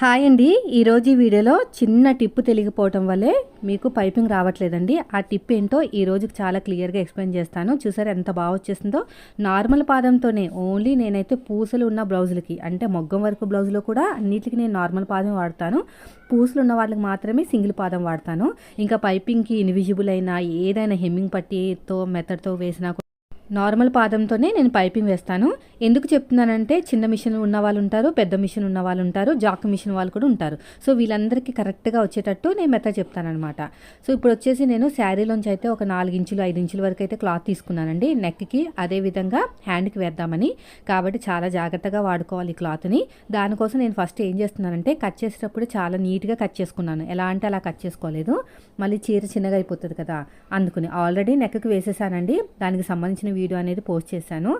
Hi అండి. ఈరోజు ఈ వీడియోలో చిన్న టిప్ తెలియకపోవటం వల్లే మీకు పైపింగ్ రావట్లేదండి. ఆ టిప్ ఏంటో ఈ చాలా క్లియర్గా ఎక్స్ప్లెయిన్ చేస్తాను. చూసారు ఎంత బాగా వచ్చేసిందో? నార్మల్ పాదంతోనే ఓన్లీ నేనైతే పూసలు ఉన్న బ్లౌజులకి అంటే మొగ్గం వరకు బ్లౌజులో కూడా అన్నిటికి నేను నార్మల్ పాదం వాడతాను. పూసలు ఉన్న వాళ్ళకి మాత్రమే సింగిల్ పాదం వాడతాను. ఇంకా పైపింగ్కి ఇన్విజిబుల్ అయినా ఏదైనా హెమ్మింగ్ పట్టితో మెథడ్తో వేసినా కూడా నార్మల్ పాదంతోనే నేను పైపింగ్ వేస్తాను. ఎందుకు చెప్తున్నానంటే చిన్న మిషన్ ఉన్న వాళ్ళు ఉంటారు పెద్ద మిషన్ ఉన్న వాళ్ళు ఉంటారు జాక్ మిషన్ వాళ్ళు కూడా ఉంటారు. సో వీళ్ళందరికీ కరెక్ట్గా వచ్చేటట్టు నేను మెథడ్ చెప్తానమాట సో ఇప్పుడు వచ్చేసి నేను శారీలోంచి అయితే ఒక నాలుగు ఇంచులు ఐదు ఇంచుల వరకు అయితే క్లాత్ తీసుకున్నానండి. నెక్కి అదేవిధంగా హ్యాండ్కి వేద్దామని. కాబట్టి చాలా జాగ్రత్తగా వాడుకోవాలి ఈ క్లాత్ని. దానికోసం నేను ఫస్ట్ ఏం చేస్తున్నానంటే కట్ చేసేటప్పుడు చాలా నీట్గా కట్ చేసుకున్నాను. ఎలా అంటే అలా కట్ చేసుకోలేదు. మళ్ళీ చీర చిన్నగా అయిపోతుంది కదా అందుకుని. ఆల్రెడీ నెక్కి వేసేసానండి. దానికి సంబంధించిన వీడియో అనేది పోస్ట్ చేశాను.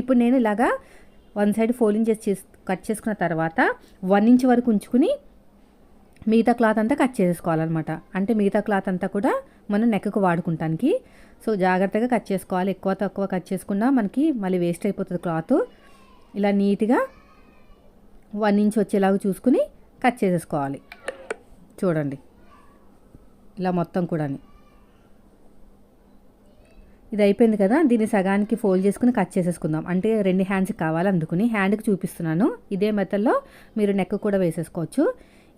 ఇప్పుడు నేను ఇలాగా వన్ సైడ్ ఫోల్డింగ్ చేసి కట్ చేసుకున్న తర్వాత వన్ ఇంచ్ వరకు ఉంచుకుని మిగతా క్లాత్ అంతా కట్ చేసుకోవాలన్నమాట. అంటే మిగతా క్లాత్ అంతా కూడా మనం నెక్కకు వాడుకుంటానికి. సో జాగ్రత్తగా కట్ చేసుకోవాలి. ఎక్కువ తక్కువ కట్ చేసుకున్నా మనకి మళ్ళీ వేస్ట్ అయిపోతుంది క్లాత్. ఇలా నీట్గా వన్ ఇంచ్ వచ్చేలాగా చూసుకుని కట్ చేసేసుకోవాలి. చూడండి. ఇలా మొత్తం కూడా ఇది అయిపోయింది కదా దీన్ని సగానికి ఫోల్డ్ చేసుకుని కట్ చేసేసుకుందాం. అంటే రెండు హ్యాండ్స్కి కావాలి అందుకుని హ్యాండ్కి చూపిస్తున్నాను. ఇదే మెథడ్లో మీరు నెక్ కూడా వేసేసుకోవచ్చు.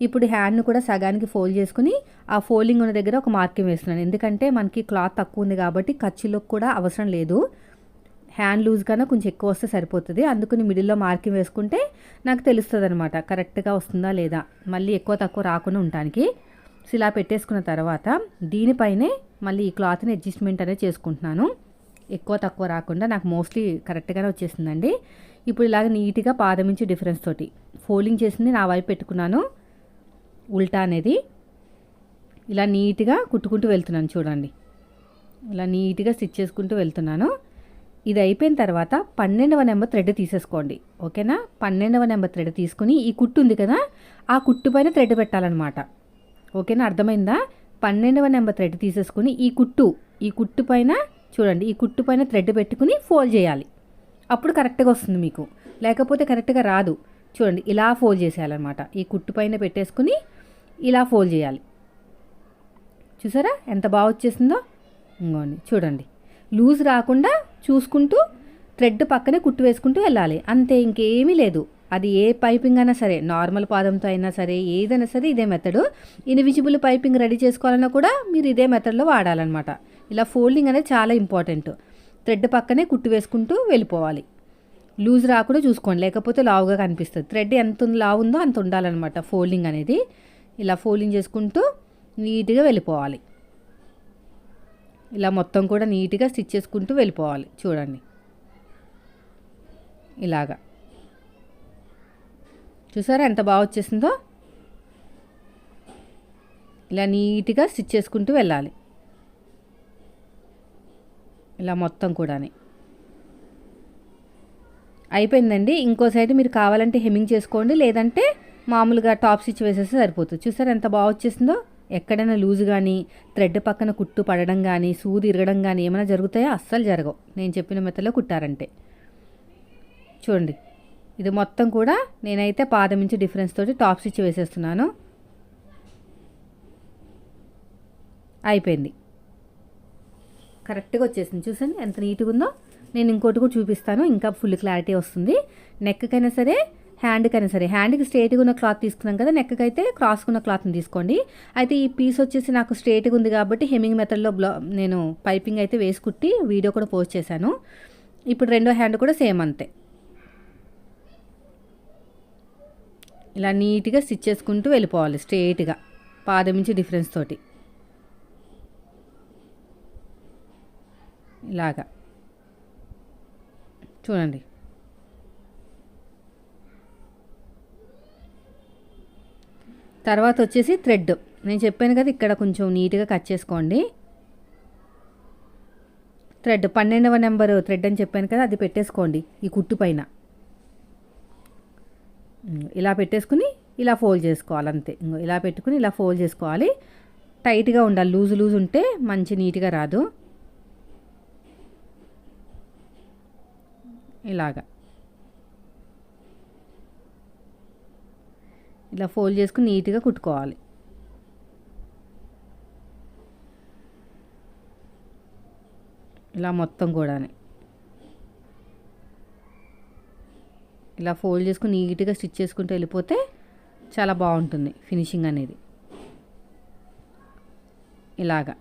ఇప్పుడు హ్యాండ్ను కూడా సగానికి ఫోల్డ్ చేసుకుని ఆ ఫోల్డింగ్ ఉన్న దగ్గర ఒక మార్కింగ్ వేస్తున్నాను. ఎందుకంటే మనకి క్లాత్ తక్కువ ఉంది కాబట్టి ఖర్చులకు కూడా అవసరం లేదు. హ్యాండ్ లూజ్ కన్నా కొంచెం ఎక్కువ వస్తే సరిపోతుంది. అందుకని మిడిల్లో మార్కింగ్ వేసుకుంటే నాకు తెలుస్తుంది అనమాట కరెక్ట్గా వస్తుందా లేదా? మళ్ళీ ఎక్కువ తక్కువ రాకుండా ఉండటానికి. సో ఇలా పెట్టేసుకున్న తర్వాత దీనిపైనే మళ్ళీ ఈ క్లాత్ని అడ్జస్ట్మెంట్ అనేది చేసుకుంటున్నాను. ఎక్కువ తక్కువ రాకుండా నాకు మోస్ట్లీ కరెక్ట్గానే వచ్చేసిందండి. ఇప్పుడు ఇలాగ నీట్గా పాదమించి డిఫరెన్స్ తోటి ఫోల్డింగ్ చేసింది నా వైపు పెట్టుకున్నాను. ఉల్టా అనేది ఇలా నీట్గా కుట్టుకుంటూ వెళ్తున్నాను చూడండి. ఇలా నీట్గా స్టిచ్ చేసుకుంటూ వెళ్తున్నాను. ఇది అయిపోయిన తర్వాత పన్నెండవ నెంబర్ థ్రెడ్ తీసేసుకోండి. ఓకేనా? పన్నెండవ నెంబర్ థ్రెడ్ తీసుకుని ఈ కుట్టు ఉంది కదా ఆ కుట్టు పైన థ్రెడ్ పెట్టాలన్నమాట. ఓకేనా? అర్థమైందా? పన్నెండవ నెంబర్ థ్రెడ్ తీసేసుకుని ఈ కుట్టు ఈ కుట్టు పైన చూడండి ఈ కుట్టు పైన థ్రెడ్ పెట్టుకుని ఫోల్డ్ చేయాలి. అప్పుడు కరెక్ట్గా వస్తుంది మీకు. లేకపోతే కరెక్ట్గా రాదు. చూడండి ఇలా ఫోల్డ్ చేసేయాలన్నమాట. ఈ కుట్టు పైన పెట్టేసుకుని ఇలా ఫోల్డ్ చేయాలి. చూసారా? ఎంత బాగా వచ్చేసిందో? ఇంకోండి చూడండి. లూజ్ రాకుండా చూసుకుంటూ థ్రెడ్ పక్కనే కుట్టు వేసుకుంటూ వెళ్ళాలి. అంతే ఇంకేమీ లేదు. అది ఏ పైపింగ్ అయినా సరే నార్మల్ పాదంతో అయినా సరే ఏదైనా సరే ఇదే మెథడు ఇన్విజిబుల్ పైపింగ్ రెడీ చేసుకోవాలన్నా కూడా మీరు ఇదే మెథడ్లో వాడాలన్నమాట. ఇలా ఫోల్డింగ్ అనేది చాలా ఇంపార్టెంట్ థ్రెడ్ పక్కనే కుట్టు వేసుకుంటూ వెళ్ళిపోవాలి. లూజ్ రాకుండా చూసుకోండి లేకపోతే లావుగా కనిపిస్తుంది. థ్రెడ్ ఎంత లావు ఉందో అంత ఉండాలన్నమాట ఫోల్డింగ్ అనేది. ఇలా ఫోల్డింగ్ చేసుకుంటూ నీట్గా వెళ్ళిపోవాలి. ఇలా మొత్తం కూడా నీట్గా స్టిచ్ చేసుకుంటూ వెళ్ళిపోవాలి. చూడండి. ఇలాగా. చూసారా ఎంత బాగా వచ్చేసిందో? ఇలా నీట్గా స్టిచ్ చేసుకుంటూ వెళ్ళాలి. ఇలా మొత్తం కూడా అయిపోయిందండి. ఇంకో సైడ్ మీరు కావాలంటే హెమ్మింగ్ చేసుకోండి. లేదంటే మామూలుగా టాప్ స్టిచ్ వేసేస్తే సరిపోతుంది. చూసారా ఎంత బాగా వచ్చేసిందో? ఎక్కడైనా లూజ్ కానీ థ్రెడ్ పక్కన కుట్టు పడడం కానీ సూది ఇరగడం కానీ ఏమైనా జరుగుతాయో? అస్సలు జరగవు. నేను చెప్పిన మెత్తలో కుట్టారంటే. చూడండి. ఇది మొత్తం కూడా నేనైతే పాదం నుంచి డిఫరెన్స్ తోటి టాప్ స్టిచ్ వేసేస్తున్నాను. అయిపోయింది. కరెక్ట్గా వచ్చేసింది. చూసండి ఎంత నీట్గా ఉందో. నేను ఇంకోటి కూడా చూపిస్తాను. ఇంకా ఫుల్ క్లారిటీ వస్తుంది. నెక్కకైనా సరే హ్యాండ్కైనా సరే. హ్యాండ్కి స్ట్రేట్గా ఉన్న క్లాత్ తీసుకున్నాం కదా నెక్కకి అయితే క్రాస్గా ఉన్న క్లాత్ని తీసుకోండి. అయితే ఈ పీస్ వచ్చేసి నాకు స్ట్రేట్గా ఉంది కాబట్టి హెమింగ్ మెథడ్లో బ్లా నేను పైపింగ్ అయితే వేసుకుట్టి వీడియో కూడా పోస్ట్ చేశాను. ఇప్పుడు రెండో హ్యాండ్ కూడా సేమ్ అంతే. ఇలా నీట్గా స్టిచ్ చేసుకుంటూ వెళ్ళిపోవాలి స్ట్రేట్గా పాదమించి డిఫరెన్స్ తోటి. ఇలాగా. చూడండి. తర్వాత వచ్చేసి థ్రెడ్. నేను చెప్పాను కదా ఇక్కడ కొంచెం నీట్గా కట్ చేసుకోండి. థ్రెడ్. పన్నెండవ నెంబర్ థ్రెడ్ అని చెప్పాను కదా అది పెట్టేసుకోండి ఈ కుట్టు పైన. ఇలా పెట్టేసుకుని ఇలా ఫోల్డ్ చేసుకోవాలి అంతే. ఇలా పెట్టుకుని ఇలా ఫోల్డ్ చేసుకోవాలి. టైట్గా ఉండాలి. లూజ్ లూజ్ ఉంటే మంచి నీట్గా రాదు. ఇలాగా. ఇలా ఫోల్డ్ చేసుకుని నీట్గా కుట్టుకోవాలి. ఇలా మొత్తం కూడానే. ఇలా ఫోల్డ్ చేసుకుని నీట్గా స్టిచ్ చేసుకుంటూ వెళ్ళిపోతే చాలా బాగుంటుంది ఫినిషింగ్ అనేది. ఇలాగా.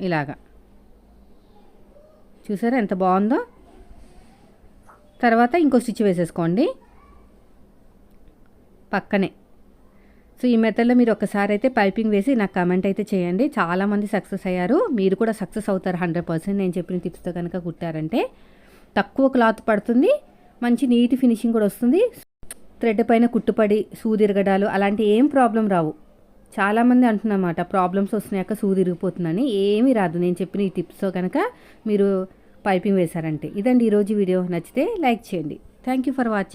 ఇలాగా. చూసారా ఎంత బాగుందో? తర్వాత ఇంకో స్టిచ్ వేసేసుకోండి. పక్కనే. సో ఈ మెథడ్లో మీరు ఒకసారి అయితే పైపింగ్ వేసి నాకు కమెంట్ అయితే చేయండి. చాలామంది సక్సెస్ అయ్యారు. మీరు కూడా సక్సెస్ అవుతారు హండ్రెడ్ పర్సెంట్. నేను చెప్పిన టిప్స్తో కనుక కుట్టారంటే తక్కువ క్లాత్ పడుతుంది. మంచి నీట్ ఫినిషింగ్ కూడా వస్తుంది. థ్రెడ్ పైన కుట్టుపడి సూదిరగడాలు అలాంటి ఏం ప్రాబ్లం రావు. చాలామంది అంటున్నమాట ప్రాబ్లమ్స్ వస్తున్నాయాక సూదిరిగిపోతుందని. ఏమీ రాదు. నేను చెప్పిన ఈ టిప్స్తో కనుక మీరు పైపింగ్ వేశారంటే. ఇదండి ఈరోజు వీడియో. నచ్చితే లైక్ చేయండి. Thank you for watching